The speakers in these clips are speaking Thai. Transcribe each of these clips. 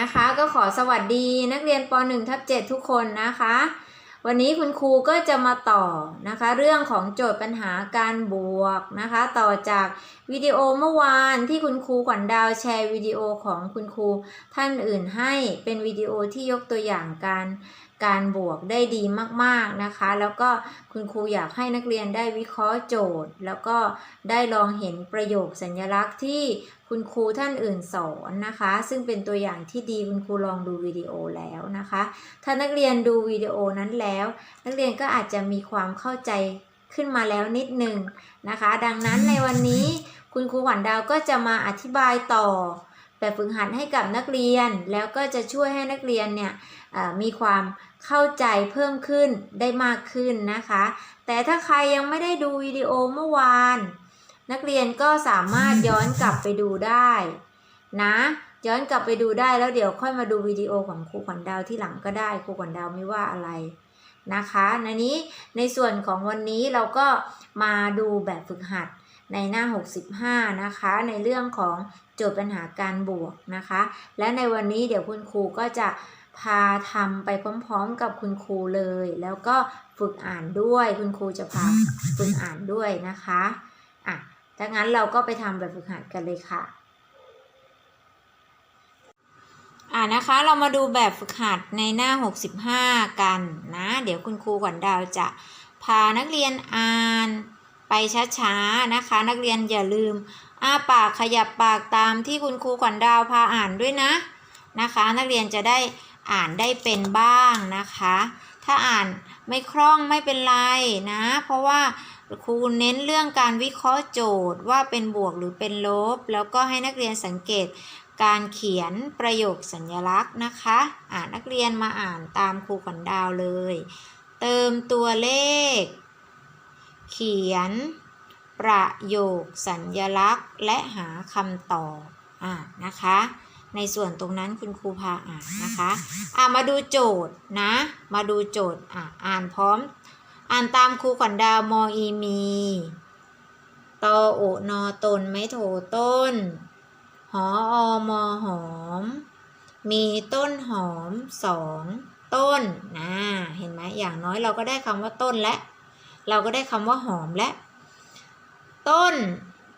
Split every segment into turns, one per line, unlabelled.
นะคะ ก็ขอสวัสดีนักเรียนป .1 ทับ7ทุกคนนะคะ วันนี้คุณครูก็จะมาต่อนะคะ เรื่องของโจทย์ปัญหาการบวกนะคะ ต่อจากวิดีโอเมื่อวานที่คุณครูขวัญดาวแชร์วิดีโอของคุณครูท่านอื่นให้เป็นวิดีโอที่ยกตัวอย่างการ การบวกได้ดีมากๆนะคะ แล้วก็คุณครูอยากให้นักเรียนได้วิเคราะห์โจทย์ แล้วก็ได้ลองเห็นประโยคสัญลักษณ์ที่คุณครูท่านอื่นสอนนะคะ ซึ่งเป็นตัวอย่างที่ดีคุณครูลองดูวิดีโอแล้วนะคะ ถ้านักเรียนดูวิดีโอนั้นแล้ว นักเรียนก็อาจจะมีความเข้าใจขึ้นมาแล้วนิดหนึ่งนะคะ ดังนั้นในวันนี้คุณครูขวัญดาวก็จะมาอธิบายต่อแบบฝึกหัดให้กับนักเรียน แล้วก็จะช่วยให้นักเรียนเนี่ยมีความ เข้าใจเพิ่มขึ้นได้มากขึ้นนะคะ แต่ถ้าใครยังไม่ได้ดูวิดีโอเมื่อวาน นักเรียนก็สามารถย้อนกลับไปดูได้นะย้อนกลับไปดูได้แล้วเดี๋ยวค่อยมาดูวิดีโอของครูขวัญดาวที่หลังก็ได้ครูขวัญดาวไม่ว่าอะไรนะคะในนี้ในส่วนของวันนี้เราก็มาดูแบบฝึกหัดในหน้า 65 นะคะ ในเรื่องของโจทย์ปัญหาการบวกนะคะ และในวันนี้เดี๋ยวคุณครูก็จะ พาทำไปพร้อมๆกับคุณครูเลย แล้วก็ฝึกอ่านด้วย คุณครูจะพาฝึกอ่านด้วยนะคะอะถ้างั้นเราก็ไปทำแบบฝึกหัดกันเลยค่ะอ่านะคะเรามาดูแบบฝึกหัดในหน้า 65 กันนะ เดี๋ยวคุณครูขวัญดาวจะพานักเรียนอ่านไปช้าๆนะคะ นักเรียนอย่าลืมอ้าปากขยับปากตามที่คุณครูขวัญดาวพาอ่านด้วยนะนะคะ นักเรียนจะได้ อ่านได้เป็นบ้างนะคะ ถ้าอ่านไม่คล่องไม่เป็นไรนะ เพราะว่าครูเน้นเรื่องการวิเคราะห์โจทย์ว่าเป็นบวกหรือเป็นลบ แล้วก็ให้นักเรียนสังเกตการเขียนประโยคสัญลักษณ์นะคะ อ่านนักเรียนมาอ่านตามครูขวัญดาวเลย เติมตัวเลข เขียน ประโยคสัญลักษณ์ และหาคำตอบอ่านะคะ ในส่วนตรงนั้นคุณครูพาอ่านนะคะอ่ามาดูโจทย์นะ มาดูโจทย์อ่าอ่านพร้อม อ่านตามครูขวัญดาวมออีมีตอโอนอตนไม่โทต้น หออมอหอม มีต้นหอมสองต้นนะเห็นไหมอย่างน้อยเราก็ได้คำว่าต้นและ เราก็ได้คำว่าหอมและ ต้น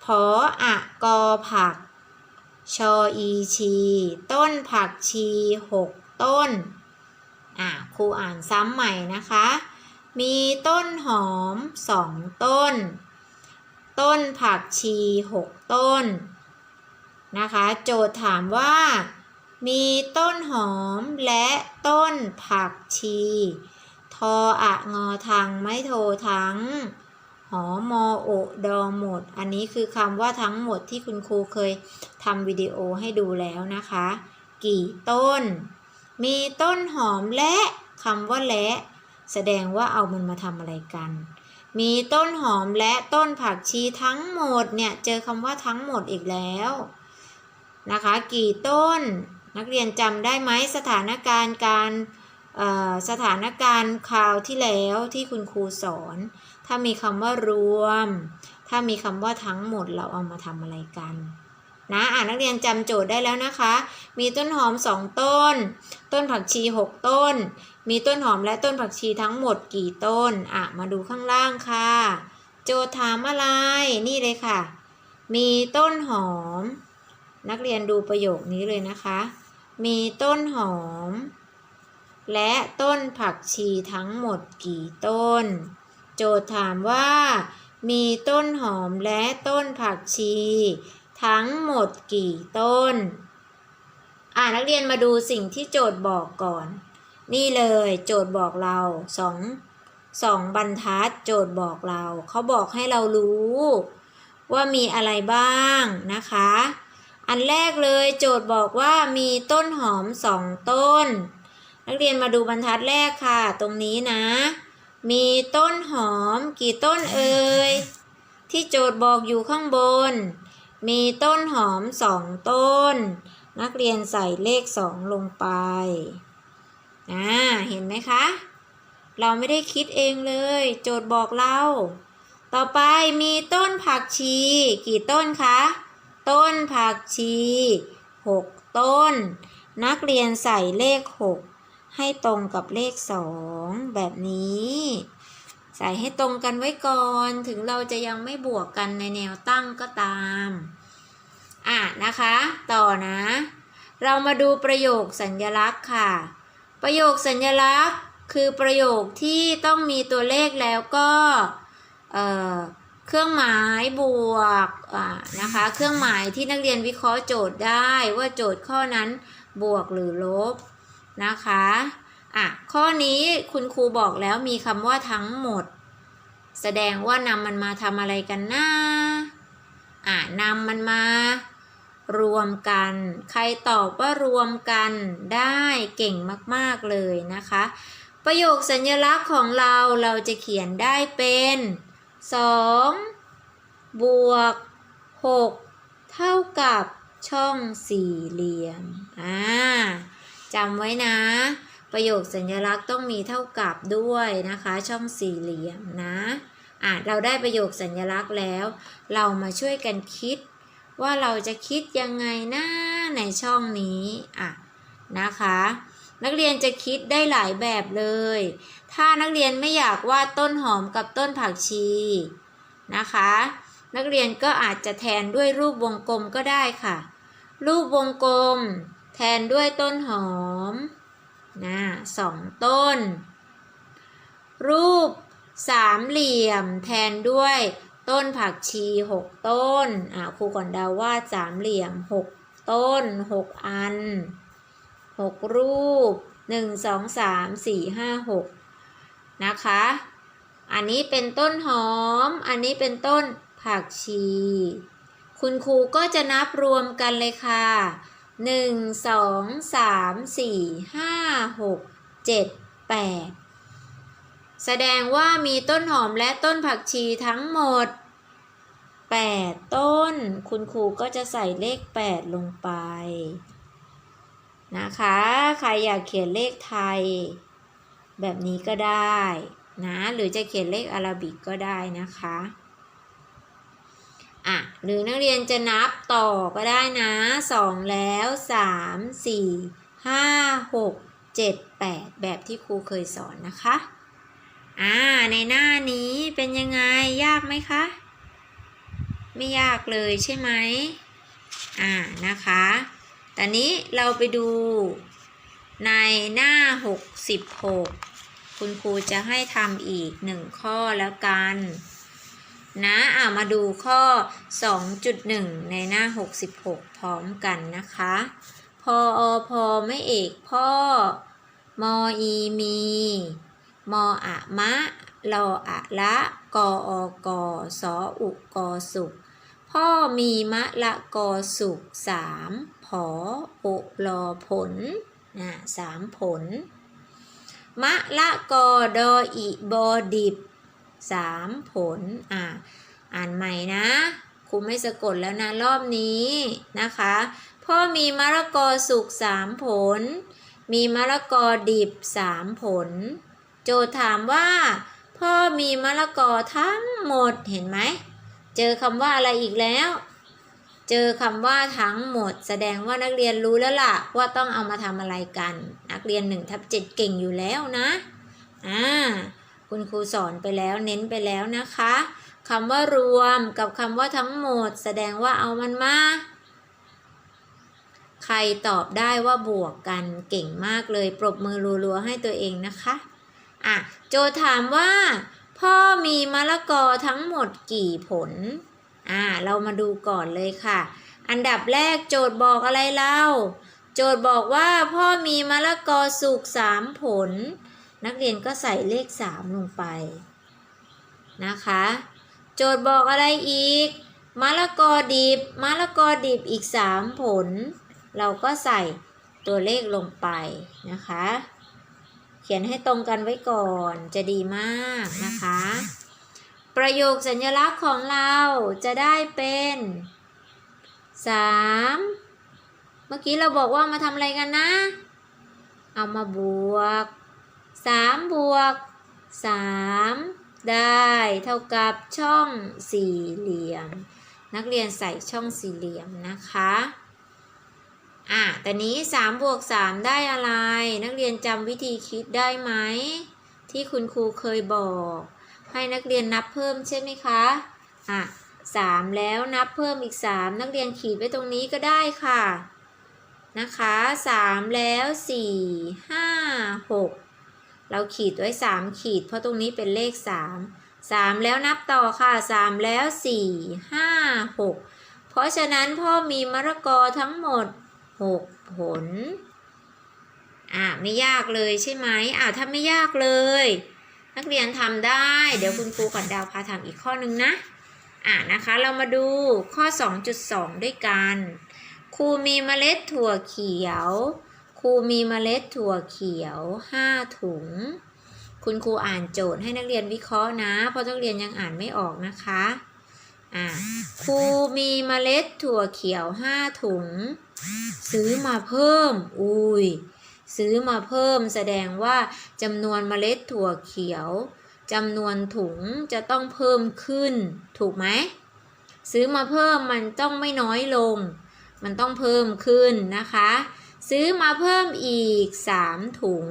พออะกอผัก ชออีชี ต้นผักชีหกต้น อะครูอ่านซ้ำใหม่นะคะ มีต้นหอมสองต้น ต้นผักชีหกต้น นะคะ โจทย์ถามว่า มีต้นหอมและต้นผักชี ทออะงอทังไม่โททั้ง หอมอโอดอหมด อันนี้คือคำว่าทั้งหมดที่คุณครูเคยทำวิดีโอให้ดูแล้วนะคะ กี่ต้น มีต้นหอมและคำว่าและ แสดงว่าเอามันมาทำอะไรกัน มีต้นหอมและต้นผักชีทั้งหมดเนี่ยเจอคำว่าทั้งหมดอีกแล้วนะคะ กี่ต้น นักเรียนจำได้ไหมสถานการณ์การสถานการณ์คราวที่แล้วที่คุณครูสอน ถ้ามีคำว่ารวม ถ้ามีคำว่าทั้งหมดเราเอามาทำอะไรกันนะอ่านักเรียนจำโจทย์ได้แล้วนะคะ มีต้นหอมสองต้น ต้นผักชีหกต้น มีต้นหอมและต้นผักชีทั้งหมดกี่ต้นอะมาดูข้างล่างค่ะ โจทย์ถามอะไรนี่เลยค่ะ มีต้นหอม นักเรียนดูประโยคนี้เลยนะคะ มีต้นหอม และต้นผักชีทั้งหมดกี่ต้น โจทย์ถามว่า มีต้นหอมและต้นผักชี ทั้งหมดกี่ต้น อ่านักเรียนมาดูสิ่งที่โจทย์บอกก่อน นี่เลยโจทย์บอกเราสองสองบรรทัดโจทย์บอกเรา เขาบอกให้เรารู้ ว่ามีอะไรบ้างนะคะ อันแรกเลยโจทย์บอกว่ามีต้นหอมสองต้น นักเรียนมาดูบรรทัดแรกค่ะ ตรงนี้นะ มีต้นหอมกี่ต้นเอ่ยที่โจทย์บอกอยู่ข้างบน มีต้นหอมสองต้น นักเรียนใส่เลขสองลงไปอ่าเห็นไหมคะ เราไม่ได้คิดเองเลย โจทย์บอกเรา ต่อไปมีต้นผักชี กี่ต้นคะ ต้นผักชีหกต้น นักเรียนใส่เลข6 ให้ตรงกับเลข 2 แบบนี้ ใส่ให้ตรงกันไว้ก่อน ถึงเราจะยังไม่บวกกันในแนวตั้งก็ตาม อะนะคะ ต่อนะ เรามาดูประโยคสัญญลักษณ์ค่ะ ประโยคสัญญลักษณ์คือประโยคที่ต้องมีตัวเลขแล้วก็เครื่องหมายบวกอ่านะคะ เครื่องหมายที่นักเรียนวิเคราะห์โจทย์ได้ว่าโจทย์ข้อนั้นบวกหรือลบ นะคะอะข้อนี้คุณครูบอกแล้วมีคำว่าทั้งหมด แสดงว่านำมันมาทำอะไรกันนะอะนำมันมารวมกัน ใครตอบว่ารวมกันได้เก่งมากๆเลยนะคะ ประโยคสัญลักษณ์ของเราเราจะเขียนได้เป็น 2 บวก 6 เท่ากับช่องสี่เหลี่ยม อ่า จำไว้นะ ประโยคสัญลักษณ์ต้องมีเท่ากับด้วยนะคะ ช่องสี่เหลี่ยมนะอะเราได้ประโยคสัญลักษณ์แล้ว เรามาช่วยกันคิด ว่าเราจะคิดยังไงนะในช่องนี้อะนะคะ นักเรียนจะคิดได้หลายแบบเลย ถ้านักเรียนไม่อยากวาดต้นหอมกับต้นผักชีนะคะ นักเรียนก็อาจจะแทนด้วยรูปวงกลมก็ได้ค่ะ รูปวงกลม ทนด้วยต้นหอมนะสองต้น รูปสามเหลี่ยมแทนด้วยต้นผักชีหกต้นอ่าครูก่อนดาววาดสามเหลี่ยมหกต้นหกอันหกรูปหนึ่งสองสามสี่ห้าหกนะคะ อันนี้เป็นต้นหอม อันนี้เป็นต้นผักชี คุณครูก็จะนับรวมกันเลยค่ะ หนึ่งสองสามสี่ห้าหกเจ็ดแปดแสดงว่ามีต้นหอมและต้นผักชีทั้งหมด 8 ต้น คุณครูก็จะใส่เลข 8 ลงไป นะคะ ใครอยากเขียนเลขไทย แบบนี้ก็ได้นะ หรือจะเขียนเลขอาราบิกก็ได้นะคะ อะหรือนักเรียนจะนับต่อก็ได้นะ 2 แล้ว 3 4 5 6 7 8 แบบที่ครูเคยสอนนะคะ อ่า ในหน้านี้เป็นยังไงยากไหมคะ ไม่ยากเลยใช่ไหมอ่านะคะตอนนี้เราไปดูในหน้า 66 คุณครูจะให้ทำอีกหนึ่งข้อแล้วกัน นะอ่ามาดูข้อ 2.1 ในหน้า 66 พร้อมกันนะคะ พออพอไม่เอกพ่อ มออีมี มออะมะลออะละกออกอสออุกอสุกพ่อมีมะละกอสุกสามผอโอลอผลนะสามผล มะละกอดออิบอดิบ สามผลอ่าอ่านใหม่นะครูไม่สะกดแล้วนะรอบนี้นะคะ พ่อมีมะละกอสุกสามผล มีมะละกอดิบสามผล โจทย์ถามว่า พ่อมีมะละกอทั้งหมดเห็นไหม เจอคำว่าอะไรอีกแล้วเจอคำว่าทั้งหมดแสดงว่านักเรียนรู้แล้วล่ะ ว่าต้องเอามาทำอะไรกัน นักเรียนหนึ่งทับเจ็ดเก่งอยู่แล้วนะ อ่า คุณครูสอนไปแล้วเน้นไปแล้วนะคะคำว่ารวมกับคำว่าทั้งหมด แสดงว่าเอามันมาใครตอบได้ว่าบวกกันเก่งมากเลย ปรบมือรัวๆให้ตัวเองนะคะอะโจถามว่า พ่อมีมะละกอทั้งหมดกี่ผลอ่าเรามาดูก่อนเลยค่ะ อันดับแรกโจทย์บอกอะไรเล่าโจทย์บอกว่าพ่อมีมะละกอสุกสามผล นักเรียนก็ใส่เลขสามลงไปนะคะ โจทย์บอกอะไรอีกมะละกอดิบมะละกอดิบอีกสามผล เราก็ใส่ตัวเลขลงไปนะคะ เขียนให้ตรงกันไว้ก่อนจะดีมากนะคะ ประโยคสัญลักษณ์ของเราจะได้เป็นสามเมื่อกี้เราบอกว่ามาทำอะไรกันนะ เอามาบวก สามบวกสามได้เท่ากับช่องสี่เหลี่ยม นักเรียนใส่ช่องสี่เหลี่ยมนะคะอะแต่นี้3บวก3ได้อะไร นักเรียนจำวิธีคิดได้ไหม ที่คุณครูเคยบอก ให้นักเรียนนับเพิ่มใช่ไหมคะอะสามแล้วนับเพิ่มอีกสามนักเรียนขีดไว้ตรงนี้ก็ได้ค่ะ นะคะสามแล้วสี่ห้าหก เราขีดไว้สามขีด เพราะตรงนี้เป็นเลขสามสามแล้วนับต่อค่ะสามแล้วสี่ห้าหกเพราะฉะนั้นพ่อมีมะละกอทั้งหมดหกผล อะ ไม่ยากเลยใช่ไหมอะถ้าไม่ยากเลย นักเรียนทำได้ เดี๋ยวคุณครูขวัญดาวพาทำอีกข้อนึงนะ อะนะคะ เรามาดูข้อ 2.2 ด้วยกัน ครูมีเมล็ดถั่วเขียว ครูมีเมล็ดถั่วเขียว 5 ถุง คุณครูอ่านโจทย์ให้นักเรียนวิเคราะห์นะ เพราะนักเรียนยังอ่านไม่ออกนะคะอะครูมีเมล็ดถั่วเขียว 5 ถุง ซื้อมาเพิ่ม อุ้ยซื้อมาเพิ่มแสดงว่าจำนวนเมล็ดถั่วเขียวจำนวนถุงจะต้องเพิ่มขึ้น ถูกไหมซื้อมาเพิ่มมันต้องไม่น้อยลง มันต้องเพิ่มขึ้นนะคะ ซื้อมาเพิ่มอีก 3 ถุง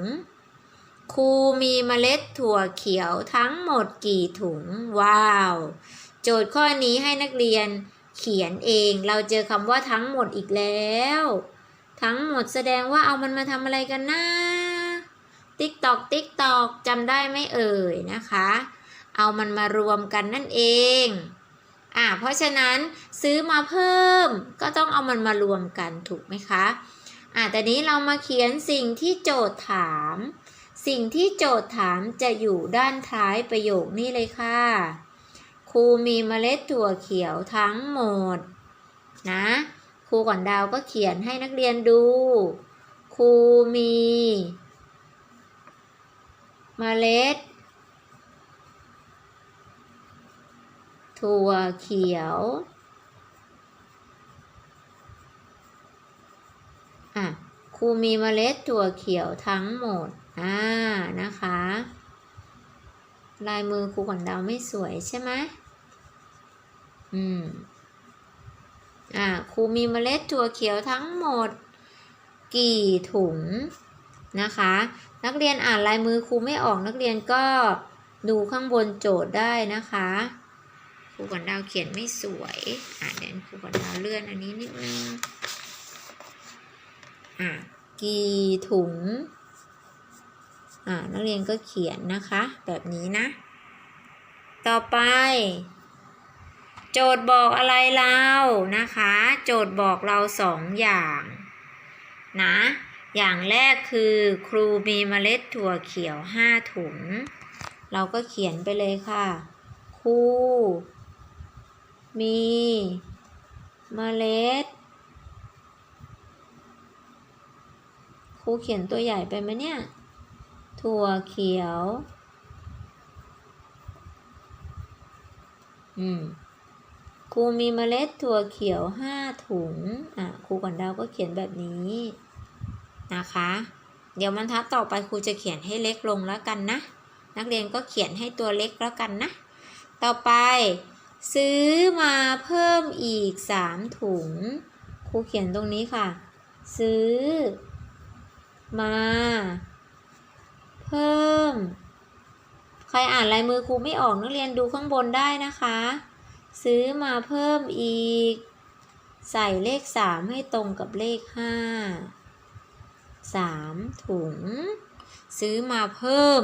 ครูมีเมล็ดถั่วเขียวทั้งหมดกี่ถุง ว้าว โจทย์ข้อนี้ให้นักเรียนเขียนเอง เราเจอคำว่าทั้งหมดอีกแล้ว ทั้งหมดแสดงว่าเอามันมาทำอะไรกันนะติ๊กตอกติ๊กตอกจำได้ไหมเอ่ยนะคะ เอามันมารวมกันนั่นเองอ่าเพราะฉะนั้นซื้อมาเพิ่มก็ต้องเอามันมารวมกันถูกไหมคะ อ่าแต่นี้เรามาเขียนสิ่งที่โจทย์ถาม สิ่งที่โจทย์ถามจะอยู่ด้านท้ายประโยคนี้เลยค่ะ ครูมีเมล็ดถั่วเขียวทั้งหมด นะ ครูก่อนดาวก็เขียนให้นักเรียนดู ครูมีเมล็ด ถั่วเขียว อะ ครูมีเมล็ดถั่วเขียวทั้งหมด อ่า นะคะ ลายมือครูก่อนดาวไม่สวยใช่ไหมอืม อ่า ครูมีเมล็ดถั่วเขียวทั้งหมด กี่ถุงนะคะ นักเรียนอ่านลายมือครูไม่ออกนักเรียนก็ดูข้างบนโจทย์ได้นะคะ ครูก่อนดาวเขียนไม่สวย อ่าเดี๋ยวครูก่อนดาวเลื่อนอันนี้นิดนึง อ่ากี่ถุง อ่านักเรียนก็เขียนนะคะ แบบนี้นะ ต่อไป โจทย์บอกอะไรเรานะคะ โจทย์บอกเราสองอย่างนะ อย่างแรกคือครูมีเมล็ดถั่วเขียวห้าถุง เราก็เขียนไปเลยค่ะ ครูมีเมล็ด รูเขียนตัวใหญ่ไปไหมเนี่ย ถั่วเขียว อืมครูมีเมล็ดถั่วเขียวห้าถุง อะครูก่อนดาวก็เขียนแบบนี้นะคะ เดี๋ยวบรรทัดต่อไปครูจะเขียนให้เล็กลงแล้วกันนะ นักเรียนก็เขียนให้ตัวเล็กแล้วกันนะ ต่อไป ซื้อมาเพิ่มอีกสามถุง ครูเขียนตรงนี้ค่ะ ซื้อ มา เพิ่ม ใครอ่านลายมือครูไม่ออกนักเรียนดูข้างบนได้นะคะ ซื้อมาเพิ่มอีก ใส่เลขสามให้ตรงกับเลขห้าสามถุง ซื้อมาเพิ่ม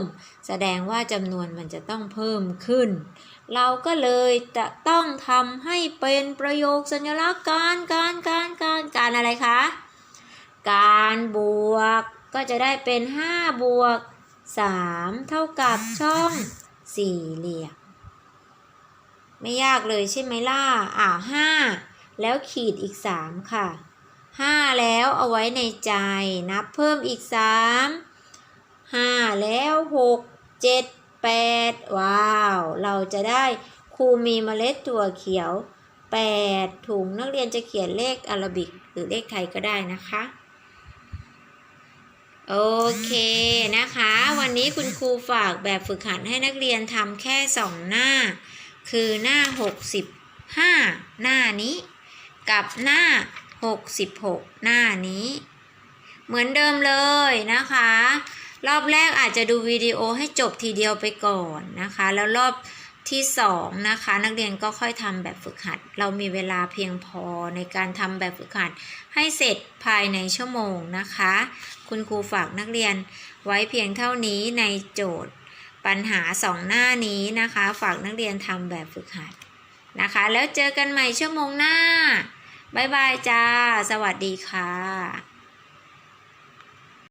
แสดงว่าจำนวนมันจะต้องเพิ่มขึ้น เราก็เลยจะต้องทำให้เป็นประโยคสัญลักษณ์การการการการการอะไรคะการบวก ก็จะได้เป็น 5 บวก 3 เท่ากับช่องสี่เหลี่ยม ไม่ยากเลยใช่ไหมล่ะ อ่าห้าแล้วขีดอีก 3 ค่ะ 5 แล้วเอาไว้ในใจ นับเพิ่มอีก 3 5 แล้ว 6 7 8 ว้าว เราจะได้ครูมีเมล็ดถั่วเขียว 8 ถุงนักเรียนจะเขียนเลขอาราบิกหรือเลขไทยก็ได้นะคะ โอเคนะคะ วันนี้คุณครูฝากแบบฝึกหัดให้นักเรียนทำแค่สองหน้า คือหน้า 65 หน้านี้ กับหน้า 66 หน้านี้ เหมือนเดิมเลยนะคะ รอบแรกอาจจะดูวิดีโอให้จบทีเดียวไปก่อนนะคะ แล้วรอบ ที่สองนะคะนักเรียนก็ค่อยทำแบบฝึกหัด เรามีเวลาเพียงพอในการทำแบบฝึกหัด ให้เสร็จภายในชั่วโมงนะคะ คุณครูฝากนักเรียนไว้เพียงเท่านี้ในโจทย์ ปัญหาสองหน้านี้นะคะ ฝากนักเรียนทำแบบฝึกหัดนะคะ แล้วเจอกันใหม่ชั่วโมงหน้า บ๊ายบายจ้า สวัสดีค่ะ